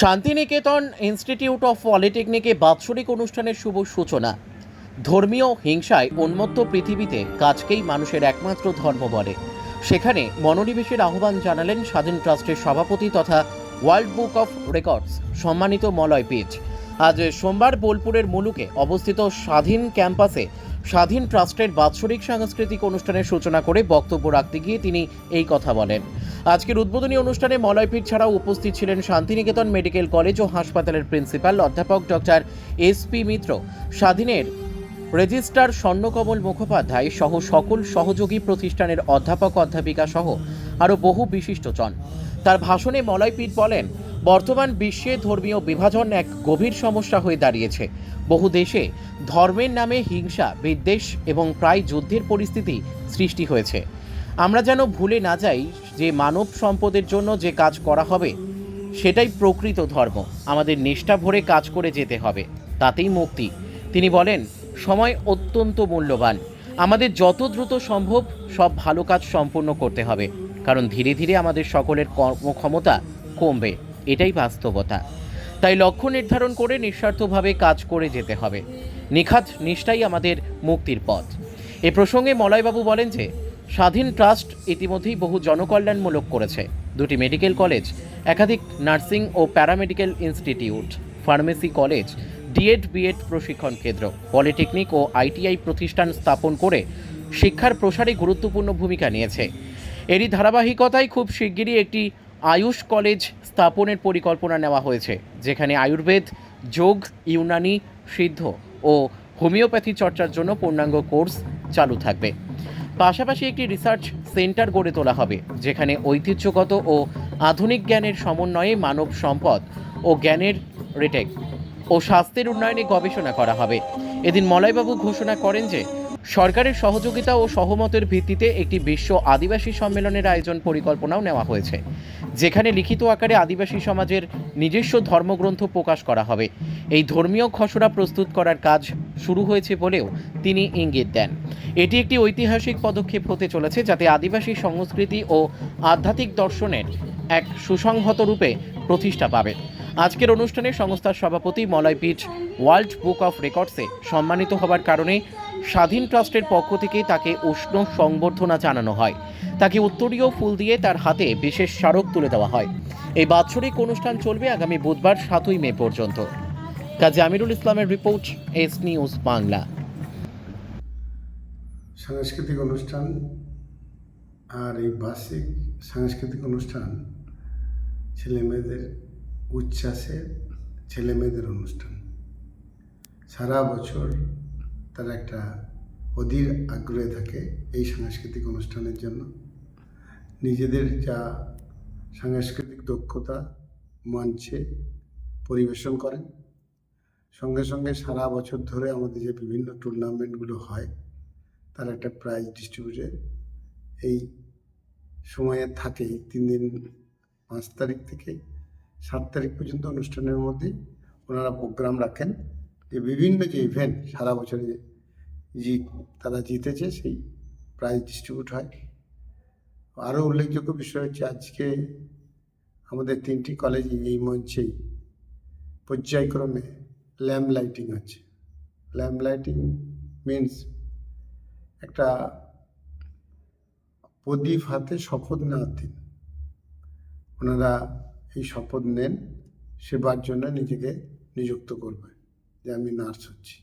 Santiniketan institute of পলিটেকনিকে বাৎসরিক অনুষ্ঠানের শুভ সূচনা। ধর্মীয় হিংসায় উন্মত্ত পৃথিবীতে কাজকেই মানুষের একমাত্র ধর্ম বলে। সেখানে মনোনিবেশের আহ্বান জানালেন স্বাধীন ট্রাস্টের সভাপতি তথা ওয়ার্ল্ড বুক অফ রেকর্ডস সম্মানিত মলয় পিচ আজ সোমবার বোলপুরের মুলুকে অবস্থিত স্বাধীন ক্যাম্পাসে স্বাধীন ট্রাস্টের বাৎসরিক সাংস্কৃতিক অনুষ্ঠানের সূচনা করে বক্তব্য রাখতে গিয়ে তিনি এই কথা বলেন। আজকের উদ্বোধনী অনুষ্ঠানে মলয়পীঠ ছাড়াও উপস্থিত ছিলেন শান্তিনিকেতন মেডিকেল কলেজ ও হাসপাতালের প্রিন্সিপাল অধ্যাপক ডক্টর এস পি মিত্র। স্বাধীনের রেজিস্ট্রার স্বর্ণকমল মুখোপাধ্যায় সহ সকল সহযোগী প্রতিষ্ঠানের অধ্যাপক অধ্যাপিকা সহ আরও বহু বিশিষ্টজন। তার ভাষণে মলয়পীঠ বলেন, বর্তমান বিশ্বে ধর্মীয় বিভাজন এক গভীর সমস্যা হয়ে দাঁড়িয়েছে। বহু দেশে ধর্মের নামে হিংসা, বিদ্বেষ এবং প্রায় যুদ্ধের পরিস্থিতি সৃষ্টি হয়েছে। আমরা যেন ভুলে না যাই যে মানব সম্পদের জন্য যে কাজ করা হবে, সেটাই প্রকৃত ধর্ম। আমাদের নিষ্ঠা ভরে কাজ করে যেতে হবে, তাতেই মুক্তি। তিনি বলেন, সময় অত্যন্ত মূল্যবান। আমাদের যত দ্রুত সম্ভব সব ভালো কাজ সম্পূর্ণ করতে হবে, কারণ ধীরে ধীরে আমাদের সকলের কর্মক্ষমতা কমবে। এটাই বাস্তবতা। তাই লক্ষ্য নির্ধারণ করে নিঃস্বার্থভাবে কাজ করে যেতে হবে। নিখাত নিষ্ঠাই আমাদের মুক্তির পথ। এ প্রসঙ্গে মলয়বাবু বলেন যে স্বাধীন ট্রাস্ট ইতিমধ্যেই বহু জনকল্যাণমূলক করেছে। দুটি মেডিকেল কলেজ, একাধিক নার্সিং ও paramedical institute, pharmacy college, DEd BEd প্রশিক্ষণ কেন্দ্র, পলিটেকনিক ও আইটিআই প্রতিষ্ঠান স্থাপন করে শিক্ষার প্রসারে গুরুত্বপূর্ণ ভূমিকা নিয়েছে। এরই ধারাবাহিকতায় খুব শিগগিরই একটি আয়ুষ কলেজ স্থাপনের পরিকল্পনা নেওয়া হয়েছে, যেখানে আয়ুর্বেদ, যোগ, ইউনানি, সিদ্ধ ও হোমিওপ্যাথি চর্চার জন্য পূর্ণাঙ্গ কোর্স চালু থাকবে। পাশাপাশি একটি রিসার্চ সেন্টার গড়ে তোলা হবে, যেখানে ঐতিহ্যগত ও আধুনিক জ্ঞানের সমন্বয়ে মানব সম্পদ ও জ্ঞানের রেটেক ও স্বাস্থ্যের উন্নয়নে গবেষণা করা হবে। এদিন মলয়বাবু ঘোষণা করেন যে সরকারের সহযোগিতা ও সহমতের ভিত্তিতে একটি বিশ্ব আদিবাসী সম্মেলনের আয়োজন পরিকল্পনাও নেওয়া হয়েছে, যেখানে লিখিত আকারে আদিবাসী সমাজের নিজস্ব ধর্মগ্রন্থ প্রকাশ করা হবে। এই ধর্মীয় খসড়া প্রস্তুত করার কাজ শুরু হয়েছে বলেও তিনি ইঙ্গিত দেন। এটি একটি ঐতিহাসিক পদক্ষেপ হতে চলেছে যাতে আদিবাসী সংস্কৃতি ও আধ্যাত্মিক দর্শনের এক সুসংহত রূপে প্রতিষ্ঠা পাবে। আজকের অনুষ্ঠানে সংস্থার সভাপতি, মলয়পীঠ, ওয়ার্ল্ড বুক অফ রেকর্ডসে সম্মানিত হবার কারণে স্বাধীন ট্রাস্টের পক্ষ থেকে তাকে উষ্ণ সংবর্ধনা জানানো হয়। তাকে উত্তরীয় ফুল দিয়ে তার হাতে বিশেষ স্মারক তুলে দেওয়া হয়। এই বাৎসরিক অনুষ্ঠান চলবে আগামী বুধবার, সাতই মে পর্যন্ত। কাজী আমিরুল ইসলামের রিপোর্ট, এস নিউজ বাংলা। সাংস্কৃতিক অনুষ্ঠান আর এই বার্ষিক সাংস্কৃতিক অনুষ্ঠান ছেলেমেয়েদের উচ্ছ্বাসের ছেলেমেয়েদের অনুষ্ঠান। সারা বছর তারা একটা অধীর আগ্রহে থাকে এই সাংস্কৃতিক অনুষ্ঠানের জন্য। নিজেদের যা সাংস্কৃতিক দক্ষতা, মঞ্চে পরিবেশন করেন। সঙ্গে সঙ্গে সারা বছর ধরে আমাদের যে বিভিন্ন টুর্নামেন্টগুলো হয়, তার একটা প্রাইজ ডিস্ট্রিবিউটে এই সময়ে থাকেই তিন দিন পাঁচ তারিখ থেকে সাত তারিখ পর্যন্ত অনুষ্ঠানের মধ্যে ওনারা প্রোগ্রাম রাখেন। যে বিভিন্ন যে ইভেন্ট সারা বছরে যে তারা জিতেছে, সেই প্রাইজ ডিস্ট্রিবিউট হয়। আরও উল্লেখযোগ্য বিষয় হচ্ছে আজকে আমাদের তিনটি কলেজে এই মঞ্চেই পর্যায়ক্রমে ল্যাম্প লাইটিং হচ্ছে। ল্যাম্প লাইটিং মিনস একটা প্রদীপ হাতে শপথ নেওয়ার দিন। ওনারা এই শপথ নেন, সেবার জন্য নিজেকে নিযুক্ত করবে। যে আমি নার্স হচ্ছি।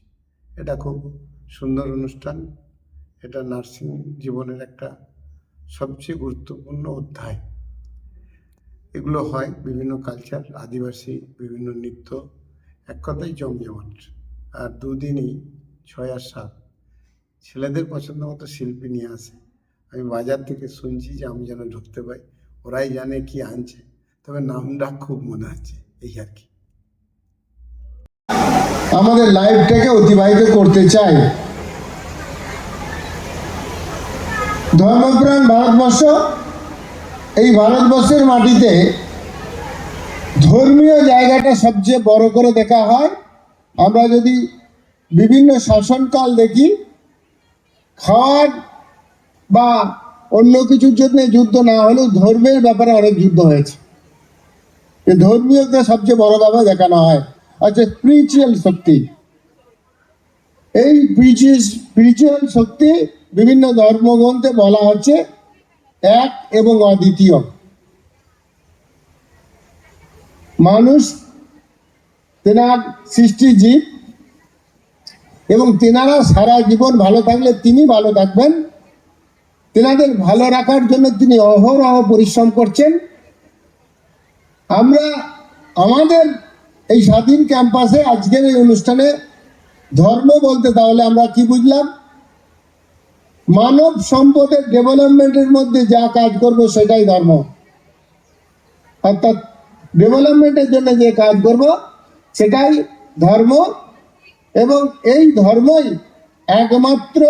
এটা খুব সুন্দর অনুষ্ঠান। এটা নার্সিং জীবনের একটা সবচেয়ে গুরুত্বপূর্ণ অধ্যায়। এগুলো হয় বিভিন্ন কালচার, আদিবাসী, বিভিন্ন নৃত্য। এক কথাই জমজমাট। আর দুদিনই ছয় আর সাত। ছেলেদের পছন্দ মতো শিল্পী নিয়ে আসে। আমি বাজার থেকে শুনছি যে আমি যেন ঢুকতে পাই। ওরাই জানে কি আনছে। তবে নামটা খুব মনে আছে, এই আর কি। আমাদের লাইফটাকে অতিবাহিত করতে চাই। ধর্মপ্রাণ ভারতবর্ষ এই ভারতবর্ষের মাটিতে ধর্মীয় জায়গাটা সবচেয়ে বড় করে দেখা হয়। আমরা যদি বিভিন্ন শাসনকাল দেখি, খাওয়ার বা অন্য কিছুর জন্য যুদ্ধ না হলেও ধর্মের ব্যাপারে অনেক যুদ্ধ হয়েছে। ধর্মীয়কে সবচেয়ে বড়ভাবে দেখানো হয়। আচ্ছা স্পিরিচুয়াল শক্তি। এই স্পিরিচুয়াল শক্তি বিভিন্ন ধর্মগ্রন্থে বলা হচ্ছে এক এবং অদ্বিতীয়। মানুষ তেনার সৃষ্টি জীব এবং তেনারা সারা জীবন ভালো থাকলে তিনি ভালো থাকবেন। তেনাদের ভালো রাখার জন্য তিনি অহরহ পরিশ্রম করছেন। আমরা আমাদের এই স্বাধীন ক্যাম্পাসে আজকের এই অনুষ্ঠানে ধর্ম বলতে তাহলে আমরা কি বুঝলাম? মানব সম্পদের ডেভেলপমেন্টের মধ্যে যা কাজ করব সেটাই ধর্ম। অর্থাৎ ডেভেলপমেন্টের জন্য যে কাজ করব সেটাই ধর্ম এবং এই ধর্মই একমাত্র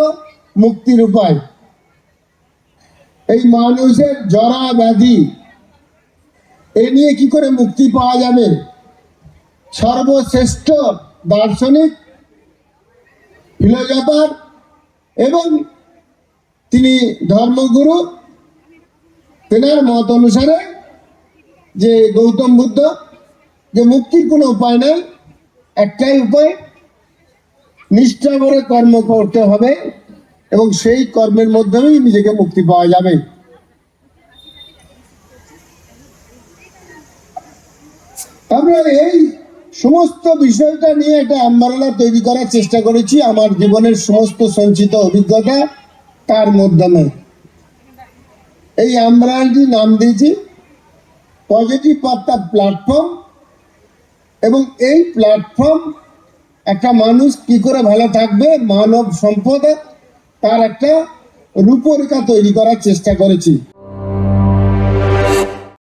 মুক্তির উপায়। এই মানুষের জরা ব্যাধি এ নিয়ে কি করে মুক্তি পাওয়া যাবে? সর্বশ্রেষ্ঠ দার্শনিক ফিলোজফার এবং তিনি ধর্মগুরু। তেনার মত অনুসারে যে গৌতম বুদ্ধ যে মুক্তির কোনো উপায় নেই, একটাই উপায় নিষ্ঠা করে কর্ম করতে হবে এবং সেই কর্মের মাধ্যমেই নিজেকে মুক্তি পাওয়া যাবে। আমরা এই সমস্ত বিষয়টা নিয়ে একটা আম্বারালা তৈরি করার চেষ্টা করেছি। আমার জীবনের সমস্ত সঞ্চিত অভিজ্ঞতা তার মাধ্যমে এই আমরালটি নাম দিয়েছি পজিটিভ বার্তা প্ল্যাটফর্ম এবং এই প্ল্যাটফর্ম একটা মানুষ কি করে ভালো থাকবে, মানব সম্পদ তার একটা রূপরেখা তৈরি করার চেষ্টা করেছি।